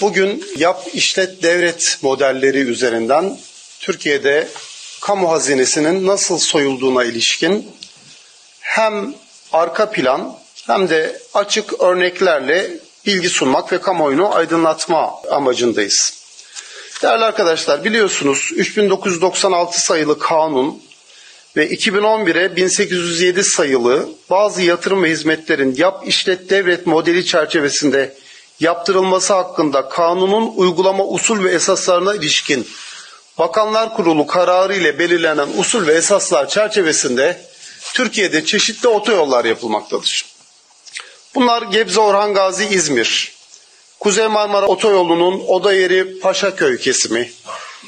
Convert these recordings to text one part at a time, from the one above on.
Bugün yap işlet devret modelleri üzerinden Türkiye'de kamu hazinesinin nasıl soyulduğuna ilişkin hem arka plan hem de açık örneklerle bilgi sunmak ve kamuoyunu aydınlatma amacındayız. Değerli arkadaşlar biliyorsunuz 3996 sayılı kanun ve 2011'e 1807 sayılı bazı yatırım ve hizmetlerin yap işlet devret modeli çerçevesinde yaptırılması hakkında kanunun uygulama usul ve esaslarına ilişkin Bakanlar Kurulu kararı ile belirlenen usul ve esaslar çerçevesinde Türkiye'de çeşitli otoyollar yapılmaktadır. Bunlar Gebze Orhan Gazi İzmir, Kuzey Marmara Otoyolu'nun oda yeri Paşaköy kesimi,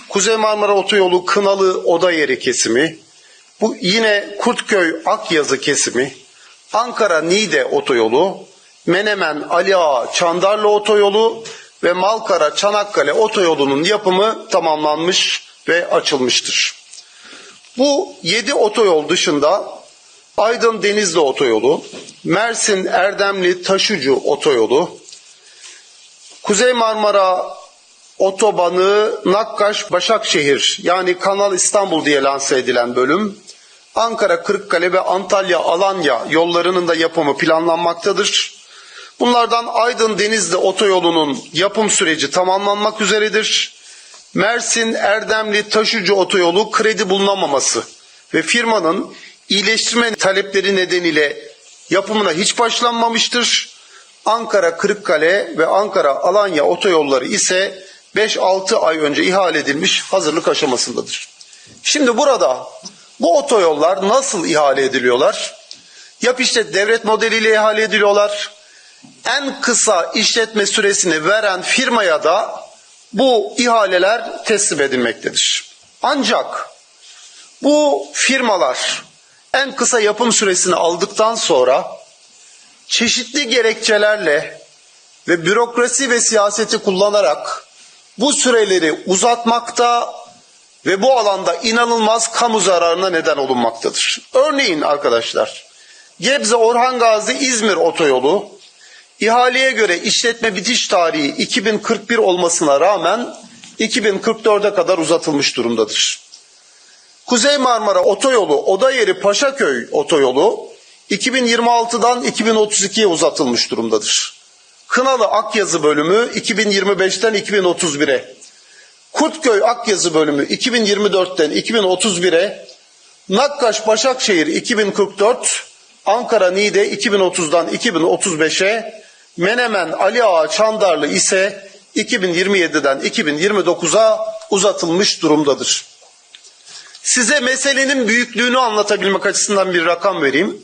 Kuzey Marmara Otoyolu Kınalı oda yeri kesimi, bu yine Kurtköy Akyazı kesimi, Ankara Niğde Otoyolu, Menemen Ali Ağa Çandarlı Otoyolu ve Malkara Çanakkale Otoyolu'nun yapımı tamamlanmış ve açılmıştır. Bu 7 otoyol dışında Aydın Denizli Otoyolu, Mersin Erdemli Taşucu Otoyolu, Kuzey Marmara Otobanı Nakkaş Başakşehir yani Kanal İstanbul diye lanse edilen bölüm, Ankara Kırıkkale ve Antalya Alanya yollarının da yapımı planlanmaktadır. Bunlardan Aydın Denizli Otoyolu'nun yapım süreci tamamlanmak üzeredir. Mersin Erdemli Taşucu Otoyolu kredi bulunamaması ve firmanın iyileştirme talepleri nedeniyle yapımına hiç başlanmamıştır. Ankara Kırıkkale ve Ankara Alanya otoyolları ise 5-6 ay önce ihale edilmiş hazırlık aşamasındadır. Şimdi burada bu otoyollar nasıl ihale ediliyorlar? Yap işte devlet modeliyle ihale ediliyorlar. En kısa işletme süresini veren firmaya da bu ihaleler teslim edilmektedir. Ancak bu firmalar en kısa yapım süresini aldıktan sonra çeşitli gerekçelerle ve bürokrasi ve siyaseti kullanarak bu süreleri uzatmakta ve bu alanda inanılmaz kamu zararına neden olunmaktadır. Örneğin arkadaşlar Gebze Orhan Gazi İzmir otoyolu ihaleye göre işletme bitiş tarihi 2041 olmasına rağmen 2044'e kadar uzatılmış durumdadır. Kuzey Marmara Otoyolu oda yeri Paşaköy Otoyolu 2026'dan 2032'ye uzatılmış durumdadır. Kınalı Akyazı bölümü 2025'ten 2031'e, Kurtköy Akyazı bölümü 2024'ten 2031'e, Nakkaş Başakşehir 2044, Ankara Niğde 2030'dan 2035'e, Menemen Ali Ağa Çandarlı ise 2027'den 2029'a uzatılmış durumdadır. Size meselenin büyüklüğünü anlatabilmek açısından bir rakam vereyim.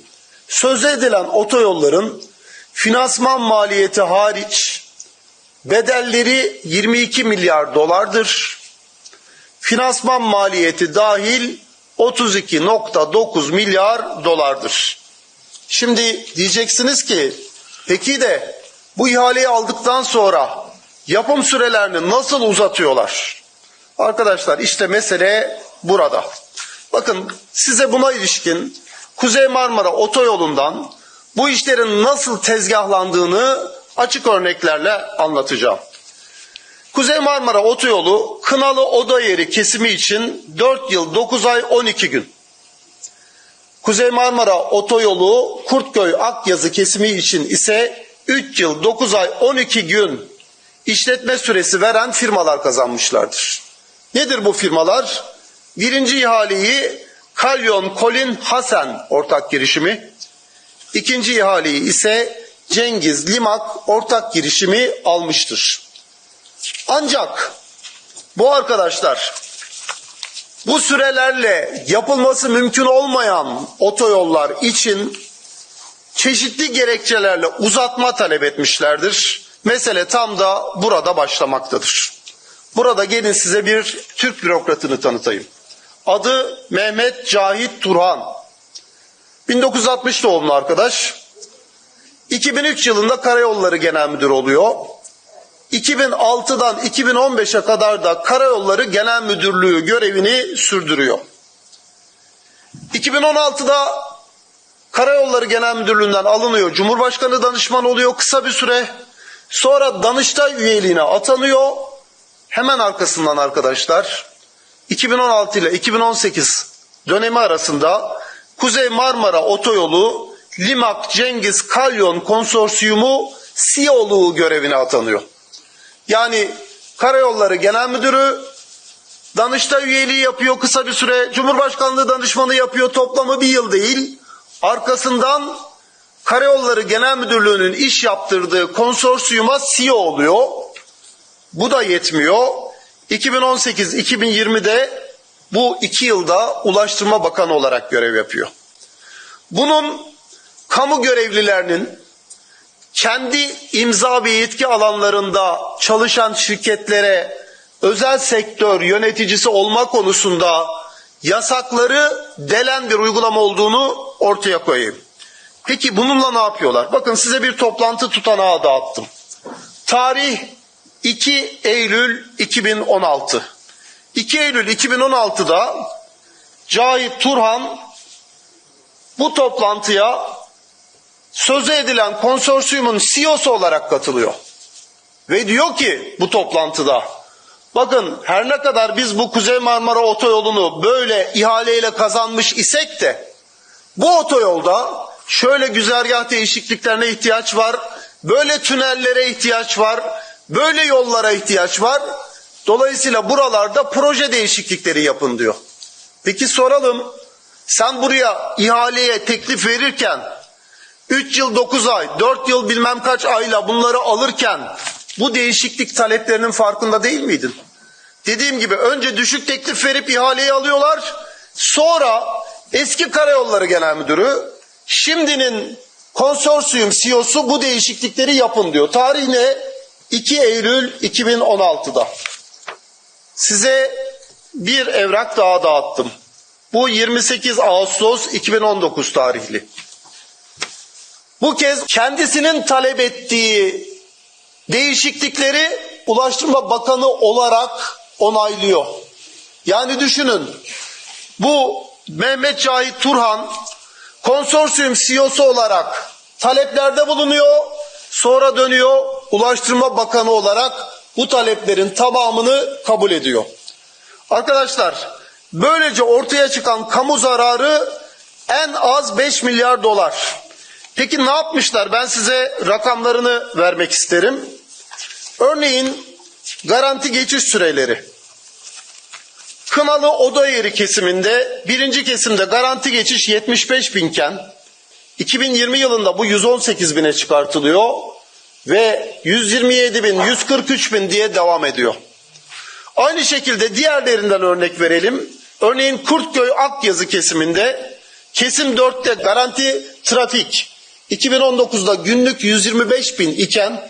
Söz edilen otoyolların finansman maliyeti hariç bedelleri 22 milyar dolardır. Finansman maliyeti dahil 32.9 milyar dolardır. Şimdi diyeceksiniz ki peki de bu ihaleyi aldıktan sonra yapım sürelerini nasıl uzatıyorlar? Arkadaşlar işte mesele burada. Bakın size buna ilişkin Kuzey Marmara otoyolundan bu işlerin nasıl tezgahlandığını açık örneklerle anlatacağım. Kuzey Marmara Otoyolu Kınalı Oda Yeri kesimi için 4 yıl 9 ay 12 gün. Kuzey Marmara Otoyolu Kurtköy Akyazı kesimi için ise 3 yıl 9 ay 12 gün işletme süresi veren firmalar kazanmışlardır. Nedir bu firmalar? Birinci ihaleyi Kalyon Colin Hasan ortak girişimi, ikinci ihaleyi ise Cengiz Limak ortak girişimi almıştır. Ancak bu arkadaşlar bu sürelerle yapılması mümkün olmayan otoyollar için çeşitli gerekçelerle uzatma talep etmişlerdir. Mesele tam da burada başlamaktadır. Burada gelin size bir Türk bürokratını tanıtayım. Adı Mehmet Cahit Turhan. 1960 doğumlu arkadaş. 2003 yılında Karayolları Genel Müdürü oluyor. 2006'dan 2015'e kadar da Karayolları Genel Müdürlüğü görevini sürdürüyor. 2016'da Karayolları Genel Müdürlüğü'nden alınıyor. Cumhurbaşkanı danışmanı oluyor kısa bir süre Sonra Danıştay üyeliğine atanıyor. Hemen arkasından arkadaşlar 2016 ile 2018 dönemi arasında Kuzey Marmara Otoyolu Limak Cengiz Kalyon Konsorsiyumu CEO'luğu görevine atanıyor. Yani Karayolları Genel Müdürü Danıştay üyeliği yapıyor kısa bir süre. Cumhurbaşkanlığı danışmanı yapıyor toplamı bir yıl değil. Arkasından Karayolları Genel Müdürlüğü'nün iş yaptırdığı konsorsiyuma CEO oluyor. Bu da yetmiyor. 2018-2020'de bu iki yılda Ulaştırma Bakanı olarak görev yapıyor. Bunun kamu görevlilerinin kendi imza ve yetki alanlarında çalışan şirketlere özel sektör yöneticisi olma konusunda yasakları delen bir uygulama olduğunu ortaya koyayım. Peki bununla ne yapıyorlar? Bakın size bir toplantı tutanağı dağıttım. Tarih 2 Eylül 2016. 2 Eylül 2016'da Cahit Turhan bu toplantıya sözü edilen konsorsiyumun CEO'su olarak katılıyor. Ve diyor ki bu toplantıda bakın her ne kadar biz bu Kuzey Marmara otoyolunu böyle ihaleyle kazanmış isek de bu otoyolda şöyle güzergah değişikliklerine ihtiyaç var, böyle tünellere ihtiyaç var, böyle yollara ihtiyaç var. Dolayısıyla buralarda proje değişiklikleri yapın diyor. Peki soralım sen buraya ihaleye teklif verirken 3 yıl 9 ay, 4 yıl bilmem kaç ayla bunları alırken bu değişiklik taleplerinin farkında değil miydin? Dediğim gibi önce düşük teklif verip ihaleyi alıyorlar. Sonra eski karayolları genel müdürü şimdinin konsorsiyum CEO'su bu değişiklikleri yapın diyor. Tarih ne? 2 Eylül 2016'da. Size bir evrak daha dağıttım. Bu 28 Ağustos 2019 tarihli. Bu kez kendisinin talep ettiği değişiklikleri Ulaştırma Bakanı olarak onaylıyor. Yani düşünün bu Mehmet Cahit Turhan konsorsiyum CEO'su olarak taleplerde bulunuyor. Sonra dönüyor Ulaştırma Bakanı olarak bu taleplerin tamamını kabul ediyor. Arkadaşlar böylece ortaya çıkan kamu zararı en az 5 milyar dolar. Peki ne yapmışlar? Ben size rakamlarını vermek isterim. Örneğin garanti geçiş süreleri. Kınalı oda yeri kesiminde birinci kesimde garanti geçiş 75 binken 2020 yılında bu 118 bine çıkartılıyor ve 127 bin 143 bin diye devam ediyor. Aynı şekilde diğerlerinden örnek verelim. Örneğin Kurtköy Akyazı kesiminde kesim 4'te garanti trafik 2019'da günlük 125 bin iken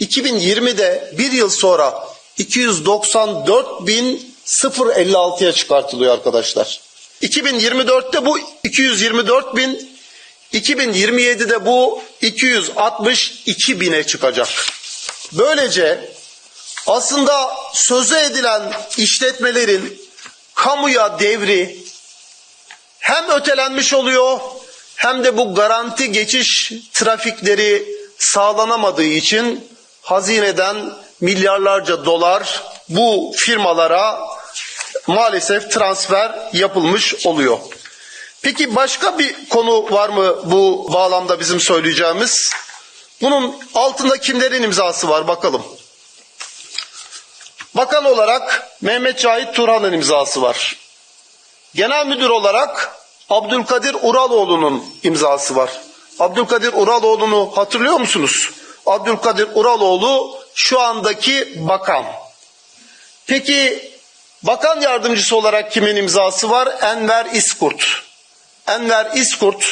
2020'de bir yıl sonra 294 bin 056'ya çıkartılıyor arkadaşlar. 2024'te bu 224 bin, 2027'de bu 262 bine çıkacak. Böylece aslında sözü edilen işletmelerin kamuya devri hem ötelenmiş oluyor hem de bu garanti geçiş trafikleri sağlanamadığı için hazineden milyarlarca dolar bu firmalara maalesef transfer yapılmış oluyor. Peki başka bir konu var mı bu bağlamda bizim söyleyeceğimiz? Bunun altında kimlerin imzası var bakalım. Bakan olarak Mehmet Cahit Turhan'ın imzası var. Genel müdür olarak Abdülkadir Uraloğlu'nun imzası var. Abdülkadir Uraloğlu'nu hatırlıyor musunuz? Abdülkadir Uraloğlu şu andaki bakan. Peki bakan yardımcısı olarak kimin imzası var? Enver İskurt. Enver İskurt,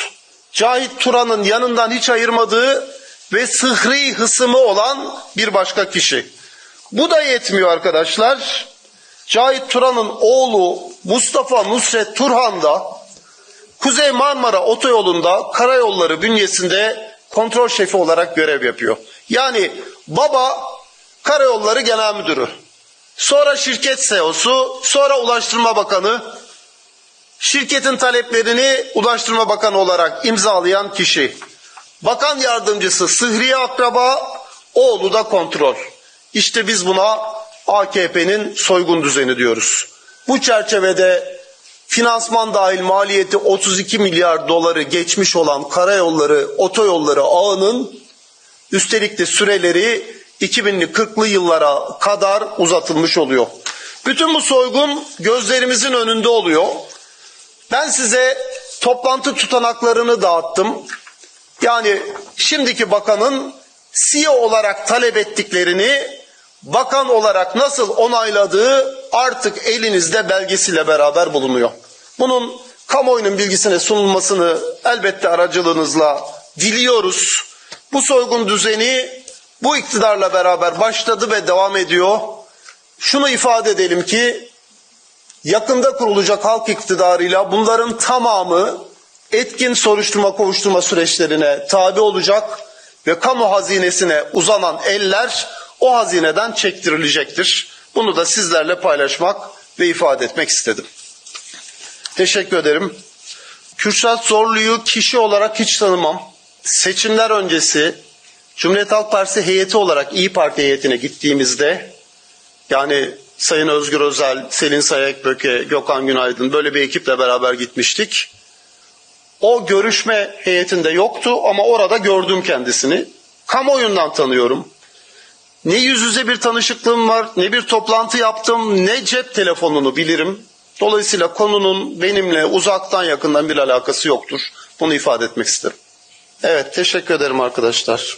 Cahit Turan'ın yanından hiç ayırmadığı ve sıhri hısımı olan bir başka kişi. Bu da yetmiyor arkadaşlar. Cahit Turan'ın oğlu Mustafa Nusret Turhan da Kuzey Marmara Otoyolu'nda karayolları bünyesinde kontrol şefi olarak görev yapıyor. Yani baba karayolları genel müdürü, sonra şirket CEO'su, sonra Ulaştırma Bakanı, şirketin taleplerini Ulaştırma Bakanı olarak imzalayan kişi. Bakan yardımcısı Sıhriye Akraba, oğlu da kontrol. İşte biz buna AKP'nin soygun düzeni diyoruz. Bu çerçevede finansman dahil maliyeti 32 milyar doları geçmiş olan karayolları, otoyolları ağının üstelik de süreleri 2000'li 40'lı yıllara kadar uzatılmış oluyor. Bütün bu soygun gözlerimizin önünde oluyor. Ben size toplantı tutanaklarını dağıttım. Yani şimdiki bakanın CEO olarak talep ettiklerini bakan olarak nasıl onayladığı artık elinizde belgesiyle beraber bulunuyor. Bunun kamuoyunun bilgisine sunulmasını elbette aracılığınızla diliyoruz. Bu soygun düzeni bu iktidarla beraber başladı ve devam ediyor. Şunu ifade edelim ki yakında kurulacak halk iktidarıyla bunların tamamı etkin soruşturma kovuşturma süreçlerine tabi olacak ve kamu hazinesine uzanan eller o hazineden çektirilecektir. Bunu da sizlerle paylaşmak ve ifade etmek istedim. Teşekkür ederim. Kürşat Zorlu'yu kişi olarak hiç tanımam. Seçimler öncesi Cumhuriyet Halk Partisi heyeti olarak İyi Parti heyetine gittiğimizde yani Sayın Özgür Özel, Selin Sayakböke, Gökhan Günaydın böyle bir ekiple beraber gitmiştik. O görüşme heyetinde yoktu ama orada gördüm kendisini. Kamuoyundan tanıyorum. Ne yüz yüze bir tanışıklığım var, ne bir toplantı yaptım, ne cep telefonunu bilirim. Dolayısıyla konunun benimle uzaktan yakından bir alakası yoktur. Bunu ifade etmek isterim. Evet teşekkür ederim arkadaşlar.